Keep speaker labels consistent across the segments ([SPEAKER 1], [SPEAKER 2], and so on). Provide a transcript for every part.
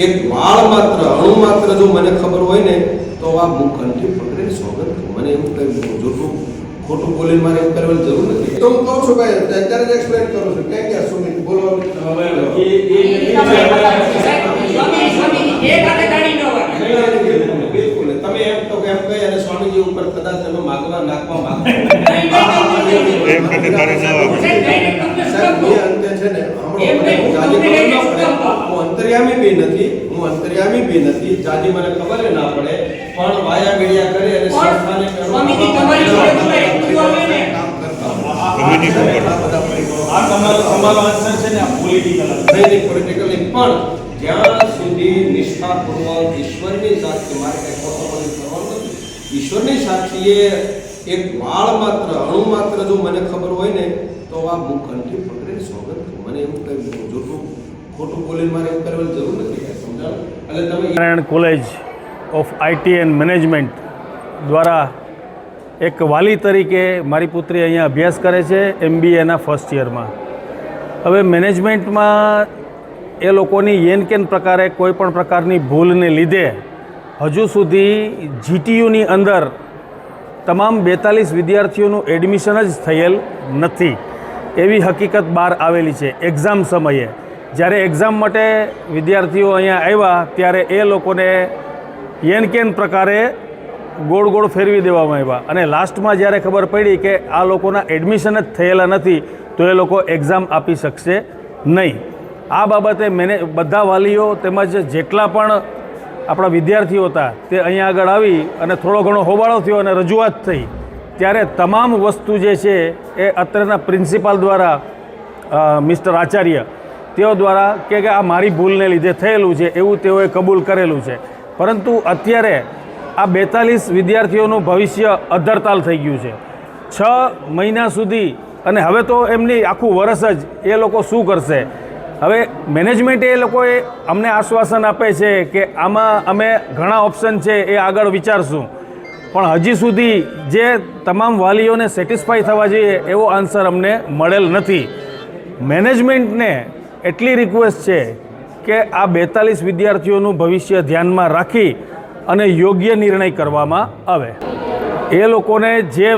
[SPEAKER 1] એક વાળ માત્ર અણુ માત્ર જો મને ખબર હોય ને તો આ મુખંડથી પકડીને સોગંદ કરું. મને એવું કઈ જૂઠું ખોટું બોલીને મારે એવું કરવાની જરૂર નથી. તો હું કહું છું ભાઈ અત્યારે જ એક્સપ્લેન કરું છું. ક્યાં ક્યાં સુમિત બોલો. બિલકુલ તમે એમ તો કે એમ કહી અને સ્વામીજી ઉપર કદાચ તમે માગવા નાખવા માંગો. હું અંતર્યામી બી નથી હું અંતર્યામી બી નથી જાજી મને ખબર ના પડે પણ વાયા મીડિયા કરી અને સંસ્થાને
[SPEAKER 2] સ્વામીજી, તમારી જોડે જોડે એટલું જ ને.
[SPEAKER 1] કામ કરતા.
[SPEAKER 3] ગમે તે ખબર.
[SPEAKER 1] આ બધા પરિબળો.
[SPEAKER 4] આ તમારો તમારો આન્સર છે ને આ પોલિટિકલ
[SPEAKER 1] નહીં, નહીં, પણ જ્યાં સુધી નિષ્ઠાપૂર્વક ઈશ્વરની સાક્ષી મારે કંઈ ખોટું કરવાનું નથી ઈશ્વરની સાક્ષીએ એક વાળ માત્ર અણુ માત્ર જો મને ખબર હોય ને તો આ મુખંડથી પકડીને સોગંદ. મને એવું કઈ જૂઠું ખોટું બોલીને મારે એવું કરવાની જરૂર નથી. એટલે તમે
[SPEAKER 5] Narayan college of IT and management દ્વારા એક વાલી તરીકે મારી પુત્રી અહીંયા અભ્યાસ કરે છે એમબીએના ફર્સ્ટ યરમાં હવે મેનેજમેન્ટમાં એ લોકોની યેન કેન પ્રકારે કોઈ પણ પ્રકારની ભૂલને લીધે હજુ સુધી જીટીયુની અંદર તમામ બેતાલીસ વિદ્યાર્થીઓનું એડમિશન જ થયેલ નથી. એવી હકીકત બહાર આવેલી છે એક્ઝામ સમયે. જ્યારે એક્ઝામ માટે વિદ્યાર્થીઓ અહીંયા આવ્યા, ત્યારે એ લોકોને એન કેન પ્રકારે ગોળ ગોળ ફેરવી દેવામાં આવ્યા. અને લાસ્ટમાં જ્યારે ખબર પડી કે આ લોકોના એડમિશન જ થયેલા નથી, તો એ લોકો એક્ઝામ આપી શકશે નહીં. આ બાબતે મેને, બધા વાલીઓ તેમજ જેટલા પણ આપણા વિદ્યાર્થીઓ હતા, તે અહીંયા આગળ આવી અને થોડો ઘણો હોબાળો થયો અને રજૂઆત થઈ. ત્યારે તમામ વસ્તુ જે છે એ અત્યારના પ્રિન્સિપાલ દ્વારા મિસ્ટર આચાર્ય, તેઓ દ્વારા કે આ મારી ભૂલને લીધે થયેલું છે, એવું તેઓએ કબૂલ કરેલું છે. પરંતુ અત્યારે આ બેતાલીસ વિદ્યાર્થીઓનું ભવિષ્ય અધરતાલ થઈ ગયું છે. છ મહિના સુધી, અને હવે તો એમની આખું વરસ જ એ લોકો શું કરશે? હવે મેનેજમેન્ટે એ લોકોએ અમને આશ્વાસન આપે છે કે આમાં અમે ઘણા ઓપ્શન છે એ આગળ વિચારશું. પણ હજી સુધી જે તમામ વાલીઓને સેટિસ્ફાય થવા જોઈએ એવો આન્સર અમને મળેલ નથી. મેનેજમેન્ટને એટલી રિક્વેસ્ટ છે કે આ બેતાલીસ વિદ્યાર્થીઓનું ભવિષ્ય ધ્યાનમાં રાખી અને યોગ્ય નિર્ણય કરવામાં આવે. એ લોકોને જે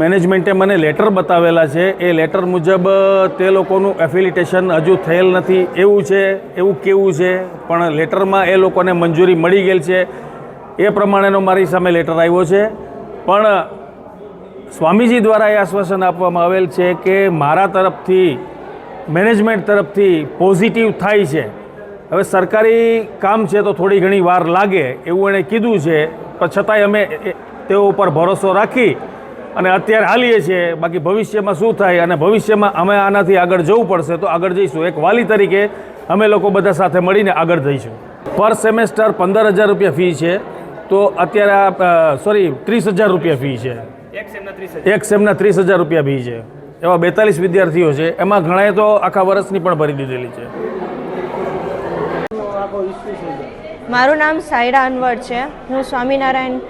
[SPEAKER 5] મેનેજમેન્ટે મને લેટર બતાવેલા છે, એ લેટર મુજબ તે લોકોનું એફિલિટેશન હજુ થયેલ નથી. એવું છે, એવું કેવું છે, પણ લેટરમાં એ લોકોને મંજૂરી મળી ગયેલ છે. એ પ્રમાણેનો મારી સામે લેટર આવ્યો છે. પણ સ્વામીજી દ્વારા એ આશ્વાસન આપવામાં આવેલ છે કે મારા તરફથી મેનેજમેન્ટ તરફથી પોઝિટિવ થાય છે. હવે સરકારી કામ છે તો થોડી ઘણી વાર લાગે એવું એણે કીધું છે, પણ છતાંય અમે તેઓ ઉપર ભરોસો રાખી અને અત્યારે હાલીએ છીએ. બાકી ભવિષ્યમાં શું થાય અને ભવિષ્યમાં અમે આનાથી આગળ જવું પડશે તો આગળ જઈશું. એક વાલી તરીકે અમે લોકો બધા સાથે મળીને આગળ જઈશું. પર સેમેસ્ટર પંદર હજાર રૂપિયા ફી છે. તો અત્યારે આ સોરી ત્રીસ હજાર રૂપિયા ફી છે. એક સેમના ત્રીસ હજાર. રૂપિયા ફી છે. એવા બેતાલીસ વિદ્યાર્થીઓ છે. એમાં ઘણાએ તો આખા વર્ષની પણ ભરી દીધેલી છે.
[SPEAKER 6] મારું નામ સાયરા અનવર છે. હું સ્વામિનારાયણ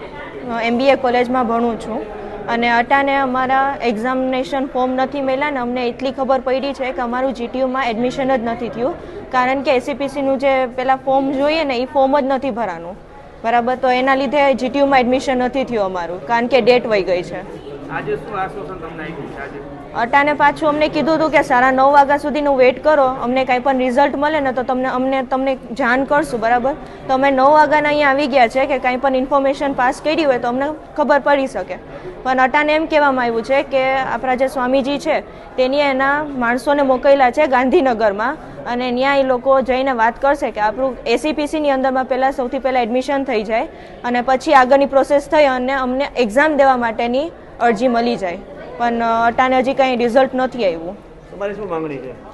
[SPEAKER 6] એમબીએ કોલેજમાં ભણું છું. અને અટાને અમારા એક્ઝામિનેશન ફોર્મ નથી મળ્યા ને અમને એટલી ખબર પડી છે કે અમારું જીટીયુમાં એડમિશન જ નથી થયું. કારણ કે એસીપીસીનું જે પેલા ફોર્મ જોઈએ ને એ ફોર્મ જ નથી ભરાનું. બરાબર તો એના લીધે જીટીયુમાં એડમિશન નથી થયું અમારું કારણ કે ડેટ વહી ગઈ છે. અટાને પાછું અમને કીધું હતું કે સાડા નવ વાગ્યા સુધીનું વેઇટ કરો અમને કાંઈ પણ રિઝલ્ટ મળે ને તો તમને અમને તમને જાણ કરશું બરાબર? તો અમે નવ વાગ્યાના અહીંયા આવી ગયા છે કે કાંઈ પણ ઇન્ફોર્મેશન પાસ કરી હોય તો અમને ખબર પડી શકે. પણ અટાને એમ કહેવામાં આવ્યું છે કે આપણા જે સ્વામીજી છે તેની એના માણસોને મોકલેલા છે ગાંધીનગરમાં અને ત્યાં એ લોકો જઈને વાત કરશે કે આપણું એસીપીસીની અંદરમાં પહેલાં સૌથી પહેલાં એડમિશન થઈ જાય અને પછી આગળની પ્રોસેસ થઈ અને અમને એક્ઝામ દેવા માટેની અરજી મળી જાય. પણ અટાને હજી કંઈ રિઝલ્ટ નથી આવ્યું.
[SPEAKER 4] તમારી શું માંગણી છે?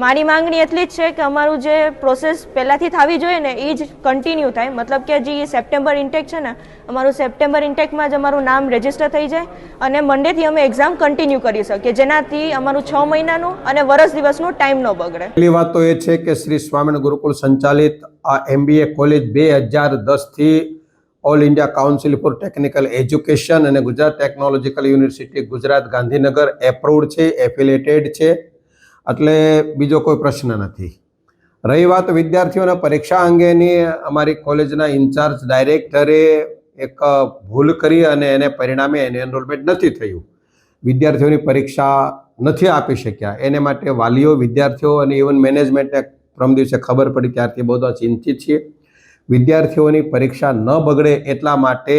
[SPEAKER 6] મારી માંગણી એટલી જ છે કે અમારું જે પ્રોસેસ પહેલાંથી થવી જોઈએ ને, એ જ કન્ટિન્યુ થાય. મતલબ કે જે સપ્ટેમ્બર ઇન્ટેક છે ને, અમારું સપ્ટેમ્બર ઇન્ટેકમાં જ અમારું નામ રજિસ્ટર થઈ જાય અને મંડેથી અમે એક્ઝામ કન્ટિન્યુ કરી શકીએ, જેનાથી અમારું છ મહિનાનું અને વરસ દિવસનું ટાઈમ ન બગડે.
[SPEAKER 1] પહેલી વાત તો એ છે કે શ્રી સ્વામિનારાયણ ગુરુકુળ સંચાલિત આ એમબીએ કોલેજ બે હજાર દસથી all India council for technical education અને Gujarat technological university Gujarat Gandhinagar approved છે એફિલેટેડ છે. એટલે બીજો કોઈ પ્રશ્ન નથી. રહી વાત વિદ્યાર્થીઓના પરીક્ષા અંગેની અમારી કોલેજના ઇન્ચાર્જ ડાયરેક્ટરે એક ભૂલ કરી અને એને પરિણામે એને એનરોલમેન્ટ નથી થયું. વિદ્યાર્થીઓની પરીક્ષા નથી આપી શક્યા. એને માટે વાલીઓ, વિદ્યાર્થીઓ અને ઇવન મેનેજમેન્ટને પ્રમ દિવસે ખબર પડી ત્યારથી બહુ ચિંતિત છીએ. વિદ્યાર્થીઓની પરીક્ષા ન બગડે એટલા માટે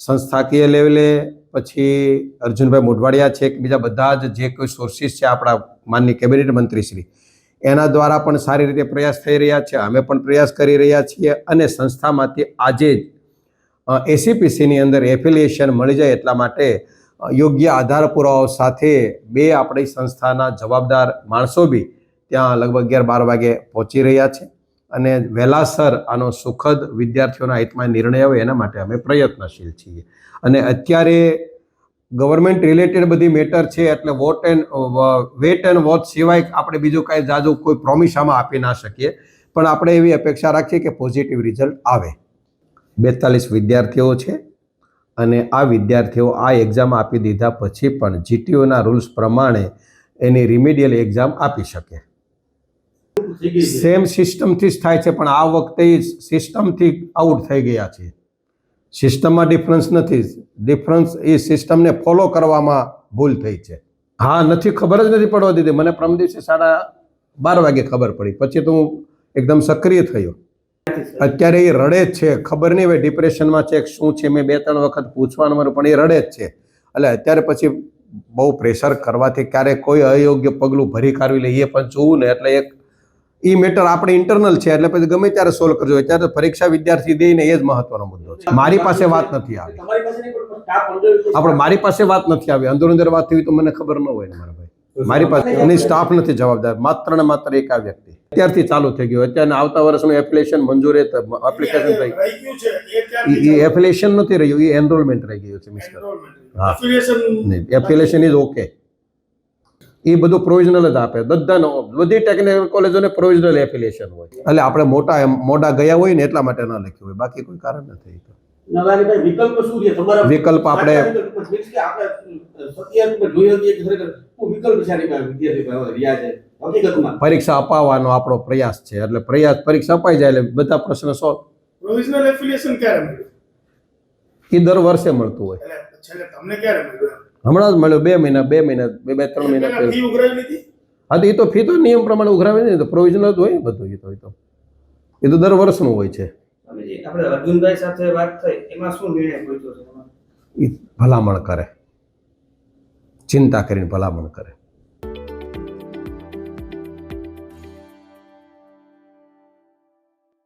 [SPEAKER 1] સંસ્થાકીય લેવલે પછી અર્જુનભાઈ મોઢવાડિયા છે કે બીજા બધા જ જે કોઈ સોર્સિસ છે આપણા માનની કેબિનેટ મંત્રીશ્રી. એના દ્વારા પણ સારી રીતે પ્રયાસ થઈ રહ્યા છે. અમે પણ પ્રયાસ કરી રહ્યા છીએ અને સંસ્થામાંથી આજે જ એસીપીસીની અંદર એફિલિએશન મળી જાય એટલા માટે યોગ્ય આધાર પુરાવાઓ સાથે બે આપણી સંસ્થાના જવાબદાર માણસો બી ત્યાં લગભગ અગિયાર બાર વાગે પહોંચી રહ્યા છે. અને વહેલાસર આનો સુખદ વિદ્યાર્થીઓના હિતમાં નિર્ણય આવે એના માટે અમે પ્રયત્નશીલ છીએ. અને અત્યારે ગવર્મેન્ટ રિલેટેડ બધી મેટર છે એટલે what and wait and watch સિવાય આપણે બીજું કાંઈ જાજુ કોઈ પ્રોમિસ આમાં આપી ના શકીએ. પણ આપણે એવી અપેક્ષા રાખીએ કે પોઝિટિવ રિઝલ્ટ આવે. બેતાલીસ વિદ્યાર્થીઓ છે અને આ વિદ્યાર્થીઓ આ એક્ઝામ આપી દીધા પછી પણ જીટીઓના રૂલ્સ પ્રમાણે એની રિમિડિયલ એક્ઝામ આપી શકે. સેમ સિસ્ટમથી જ. થાય છે પણ આ વખતે સિસ્ટમથી આઉટ થઈ ગયા છે સિસ્ટમમાં ડિફરન્સ નથી. ડિફરન્સ એ સિસ્ટમને ફોલો કરવામાં ભૂલ થઈ છે. હા, નથી, ખબર જ નથી પડવા દીધી. મને પ્રમ દિવસે સાડા બાર વાગે ખબર પડી. પછી તો હું એકદમ સક્રિય થયો. અત્યારે એ રડે જ છે. ખબર નહીં હવે ડિપ્રેશનમાં છે શું છે. મેં બે, ત્રણ વખત પૂછવાનું મારું, પણ એ રડે જ છે. એટલે અત્યારે પછી બહુ પ્રેશર કરવાથી ક્યારેક કોઈ અયોગ્ય પગલું ભરી કાઢવી લે એ પણ જોવું ને એટલે એક એ મેટર આપણે ઇન્ટરનલ છે એટલે પછી ગમે ત્યારે સોલ્વ કરજો. ત્યારે પરીક્ષા વિદ્યાર્થી દે ને એ જ મહત્વનો મુદ્દો છે. મારી પાસે વાત નથી આવી. આપણે મારી પાસે વાત નથી આવી. અંદર અંદર વાત થઈ તો મને ખબર ન હોય મારા ભાઈ. મારી પાસે એની સ્ટાફ નથી જવાબદાર. માત્ર ને માત્ર એક આ વ્યક્તિ. અત્યારથી ચાલુ થઈ ગયું. અત્યારે આવતા વર્ષનું એપ્લિકેશન મંજૂર એપ્લિકેશન થઈ
[SPEAKER 7] ગયું. એ એફિલેશન
[SPEAKER 1] એપ્લિકેશન નથી રહ્યું. એ એનરોલમેન્ટ રહી ગયું છે મિસ્ટર હા. એપ્લિકેશન ઇઝ ઓકે એ બધું પ્રોવિઝનલ જ આપે. બધાનો બધી ટેકનિકલ કોલેજોને પ્રોવિઝનલ એફિલિએશન હોય. એટલે આપણે મોટા એમ મોટા ગયા હોય ને એટલા માટે ન લખ્યું હોય. બાકી કોઈ કારણ નથી
[SPEAKER 2] વિકલ્પ શું છે? તમારા
[SPEAKER 1] વિકલ્પ આપણે- પરીક્ષા અપાવવાનો આપણો પ્રયાસ છે. એટલે પ્રયાસ પરીક્ષા અપાઈ જાય એટલે બધા પ્રશ્ન સોલ્વ
[SPEAKER 7] પ્રોવિઝનલ affiliation ક્યારે મળ્યું?
[SPEAKER 1] એ દર વર્ષે મળતું હોય.
[SPEAKER 7] તમને ક્યારે મળ્યું
[SPEAKER 1] હમણાં જ મળ્યો બે મહિના બે મહિના બે બે ત્રણ મહિના હા તો એ તો ફી તો નિયમ પ્રમાણે ઉઘરાવે ને તો પ્રોવિઝનલ જ હોય બધું એ તો એ તો. એ તો દર વર્ષનું હોય છે.
[SPEAKER 4] આપણે અર્જુનભાઈ સાથે વાત થઈ એમાં શું નિર્ણય પહોંચ્યો છે? એમાં?
[SPEAKER 1] એ ભલામણ કરે. ચિંતા કરીને ભલામણ કરે.